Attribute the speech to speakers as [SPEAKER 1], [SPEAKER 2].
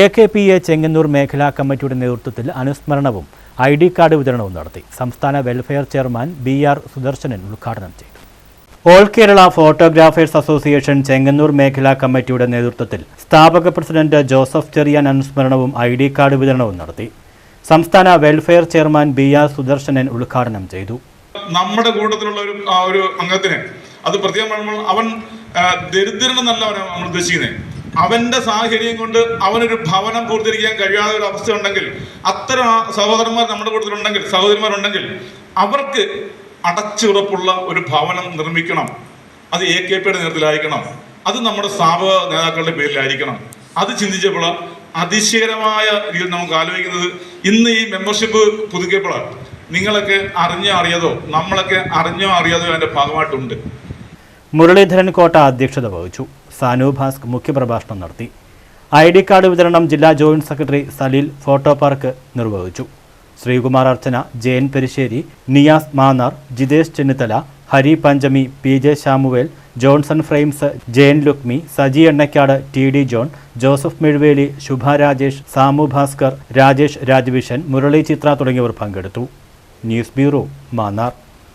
[SPEAKER 1] A K P A Chengannur മേഖലാ കമ്മിറ്റിയുടെ നേതൃത്വത്തിൽ അനുസ്മരണവും ഐ ഡി കാർഡ് വിതരണവും നടത്തി സംസ്ഥാന welfare chairman B R Sudarshanan ഉദ്ഘാടനം ചെയ്തു. All Kerala photographers association Chengannur മേഖലാ കമ്മിറ്റിയുടെ നേതൃത്വത്തിൽ സ്ഥാപക പ്രസിഡന്റ് ജോസഫ് ചെറിയാൻ അനുസ്മരണവും ഐ ഡി കാർഡ് വിതരണവും നടത്തി. സംസ്ഥാന welfare chairman B R Sudarsanan ഉദ്ഘാടനം ചെയ്തു.
[SPEAKER 2] നമ്മുടെ കൂട്ടത്തിലുള്ള ഒരു ഒരു അംഗത്തിന് അത് പ്രത്യേകം അവൻ ദരിദ്രനെന്നല്ല നമ്മൾ ഉദ്ദേശിക്കുന്നത് അവന്റെ സാഹചര്യം കൊണ്ട് അവനൊരു ഭവനം പൂർത്തിരിക്കാൻ കഴിയാത്ത ഒരു അവസ്ഥ ഉണ്ടെങ്കിൽ അത്തരം സഹോദരന്മാർ നമ്മുടെ കൂട്ടത്തിലുണ്ടെങ്കിൽ സഹോദരിമാരുണ്ടെങ്കിൽ അവർക്ക് അടച്ചുറപ്പുള്ള ഒരു ഭവനം നിർമ്മിക്കണം. അത് എ കെ പിയുടെ നേതൃത്വത്തിലായിരിക്കണം. അത് നമ്മുടെ സ്ഥാപക നേതാക്കളുടെ പേരിലായിരിക്കണം. അത് ചിന്തിച്ചപ്പോൾ അതിശയകരമായ രീതിയിൽ നമുക്ക് ആലോചിക്കുന്നത് ഇന്ന് ഈ മെമ്പർഷിപ്പ് പുതുക്കിയപ്പോൾ നിങ്ങളൊക്കെ അറിഞ്ഞോ അറിയാതോ നമ്മളൊക്കെ അറിഞ്ഞോ അറിയാതോ അതിന്റെ ഭാഗമായിട്ടുണ്ട്.
[SPEAKER 1] മുരളീധരൻ കോട്ട അധ്യക്ഷത വഹിച്ചു. സാനു ഭാസ്ക് മുഖ്യപ്രഭാഷണം നടത്തി. ഐ ഡി കാർഡ് വിതരണം ജില്ലാ joint secretary Saleel photo park നിർവഹിച്ചു. Sreekumar Archana Jayan Perissery Niyas Mannar Jithesh Chennithala Hari Panchami P J Samuel Johnson frames Jayan Lukmi Saji Ennakkad T D John Joseph Mezhuveli Shubha Rajesh Samu Bhaskar Rajesh Rajavision Murali Chithra തുടങ്ങിയവർ പങ്കെടുത്തു. News bureau Mannar.